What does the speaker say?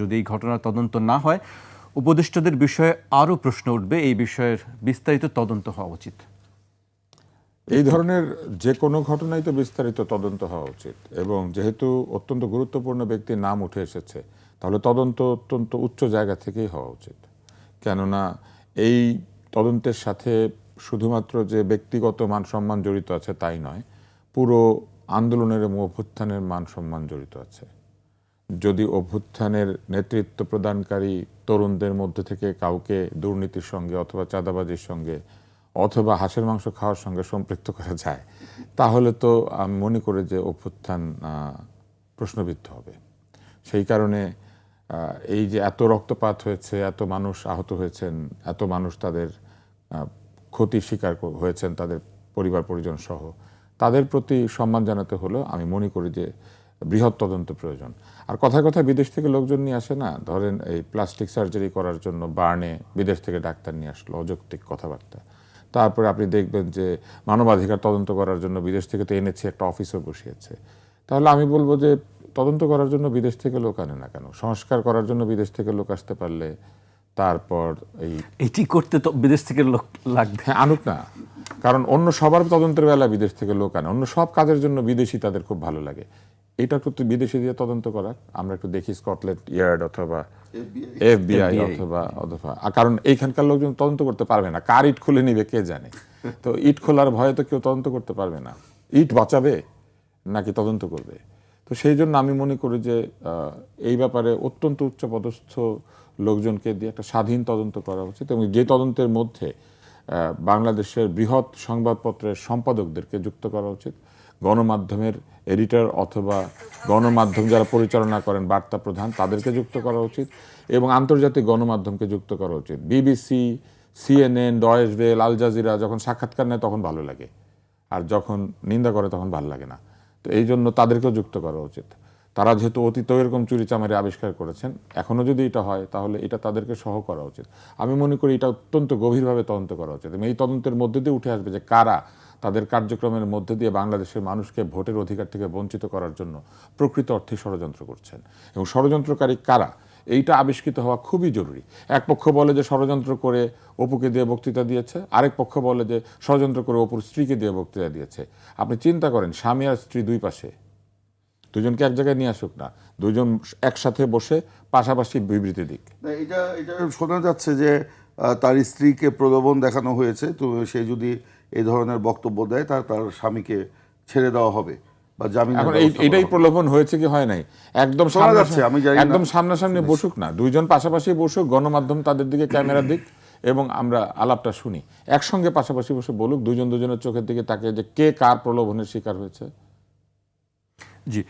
যদি এই ঘটনার তদন্ত না হয়, উপদেষ্টাদের বিষয়ে আরও প্রশ্ন উঠবে। এই বিষয়ের বিস্তারিত তদন্ত হওয়া উচিত। এই ধরনের যে কোনো ঘটনাই তো বিস্তারিত তদন্ত হওয়া উচিত এবং যেহেতু অত্যন্ত গুরুত্বপূর্ণ ব্যক্তির নাম উঠে এসেছে, তাহলে তদন্ত অত্যন্ত উচ্চ জায়গা থেকেই হওয়া উচিত। কেননা এই তদন্তের সাথে শুধুমাত্র যে ব্যক্তিগত মান সম্মান জড়িত আছে তাই নয়, পুরো আন্দোলনের এবং অভ্যুত্থানের মান সম্মান জড়িত আছে। যদি অভ্যুত্থানের নেতৃত্ব প্রদানকারী তরুণদের মধ্যে থেকে কাউকে দুর্নীতির সঙ্গে অথবা চাঁদাবাজির সঙ্গে অথবা হাঁসের মাংস খাওয়ার সঙ্গে সম্পৃক্ত করা যায় তাহলে তো আমি মনে করি যে অভ্যুত্থান প্রশ্নবিদ্ধ হবে। সেই কারণে এই যে এত রক্তপাত হয়েছে এত মানুষ আহত হয়েছেন এত মানুষ তাদের আহ, ক্ষতির শিকার হয়েছেন তাদের পরিবার পরিজন সহ তাদের প্রতি সম্মান জানাতে হলো আমি মনে করি যে বৃহৎ তদন্ত প্রয়োজন। আর কথায় কথায় বিদেশ থেকে লোকজন নিয়ে আসে না। ধরেন এই প্লাস্টিক সার্জারি করার জন্য বার্নে বিদেশ থেকে ডাক্তার নিয়ে আসলো অযৌক্তিক কথাবার্তা। তারপরে আপনি দেখবেন যে মানবাধিকার তদন্ত করার জন্য বিদেশ থেকে তো এনেছে একটা অফিসও বসিয়েছে। তাহলে আমি বলব যে তদন্ত করার জন্য বিদেশ থেকে লোক আনে না কেন? সংস্কার করার জন্য বিদেশ থেকে লোক আসতে পারলে তারপর এই এটি করতে তো বিদেশ থেকে লোক লাগবে। হ্যাঁ আনুক না। কারণ অন্য সবার তদন্তের বেলা বিদেশ থেকে লোক আনে। অন্য সব কাজের জন্য বিদেশি তাদের খুব ভালো লাগে। এটা একটু বিদেশি দিয়ে তদন্ত করার আমরা একটু দেখি স্কটল্যান্ড ইয়ার্ড অথবা এফবিআই। অথবা অথবা। কারণ এইখানকার লোকজন তদন্ত করতে পারবে না। কার ইট খুলে নিবে কে জানে? তো ইট খোলার ভয়ে তো কেউ তদন্ত করতে পারবে না। ইট বাঁচাবে নাকি তদন্ত করবে? তো সেই জন্য আমি মনে করি যে আহ, এই ব্যাপারে অত্যন্ত উচ্চ পদস্থ লোকজনকে দিয়ে একটা স্বাধীন তদন্ত করা উচিত এবং যে তদন্তের মধ্যে আহ, বাংলাদেশের বৃহৎ সংবাদপত্রের সম্পাদকদেরকে যুক্ত করা উচিত। গণমাধ্যমের এডিটর অথবা গণমাধ্যম যারা পরিচালনা করেন, বার্তা প্রধান, তাদেরকে যুক্ত করা উচিত এবং আন্তর্জাতিক গণমাধ্যমকে যুক্ত করা উচিত। BBC, CNN Deutsche Welle, Al Jazeera যখন সাক্ষাৎকার নেয় তখন ভালো লাগে। আর যখন নিন্দা করে তখন ভালো লাগে না। তো এই জন্য তাদেরকেও যুক্ত করা উচিত। তারা যেহেতু অতীত এরকম চুরি চামারি আবিষ্কার করেছেন এখনও যদি এটা হয় তাহলে এটা তাদেরকে সহ করা উচিত। আমি মনে করি এটা অত্যন্ত গভীরভাবে তদন্ত করা উচিত এবং এই তদন্তের মধ্যে দিয়ে উঠে আসবে যে কারা তাদের কার্যক্রমের মধ্যে দিয়ে বাংলাদেশের মানুষকে ভোটের অধিকার থেকে বঞ্চিত করার জন্য প্রকৃত অর্থে ষড়যন্ত্র করছেন। এবং ষড়যন্ত্রকারী কারা? এইটা আবিষ্কৃত হওয়া খুবই জরুরি। এক পক্ষ বলে যে ষড়যন্ত্র করে অপুকে দিয়ে বক্তৃতা দিয়েছে, আরেক পক্ষ বলে যে ষড়যন্ত্র করে অপুর স্ত্রীকে দিয়ে বক্তৃতা দিয়েছে। আপনি চিন্তা করেন, স্বামী আর স্ত্রী দুই পাশে। দুজনকে এক জায়গায় নিয়ে আসুক না। দুজন একসাথে বসে, পাশাপাশি বিবৃতি দিক। এটা এটা শোনা যাচ্ছে যে তার স্ত্রীকে প্রলোভন দেখানো হয়েছে। তো সে যদি এই ধরনের বক্তব্য দেয় তার তার স্বামীকে ছেড়ে দেওয়া হবে বা জামিন এখন এটাই প্রলোভন হয়েছে কি হয় নাই? একদম শোনা যাচ্ছে, আমি জানি একদম সামনাসামনি বসুক না। দুইজন পাশাপাশি বসুক গণমাধ্যম তাদের দিকে ক্যামেরা দিক এবং আমরা আলাপটা শুনি। একসঙ্গে পাশাপাশি বসে বলুক দুজন দুজনের চোখের দিকে তাকে যে কে কার প্রলোভনের শিকার হয়েছে। জি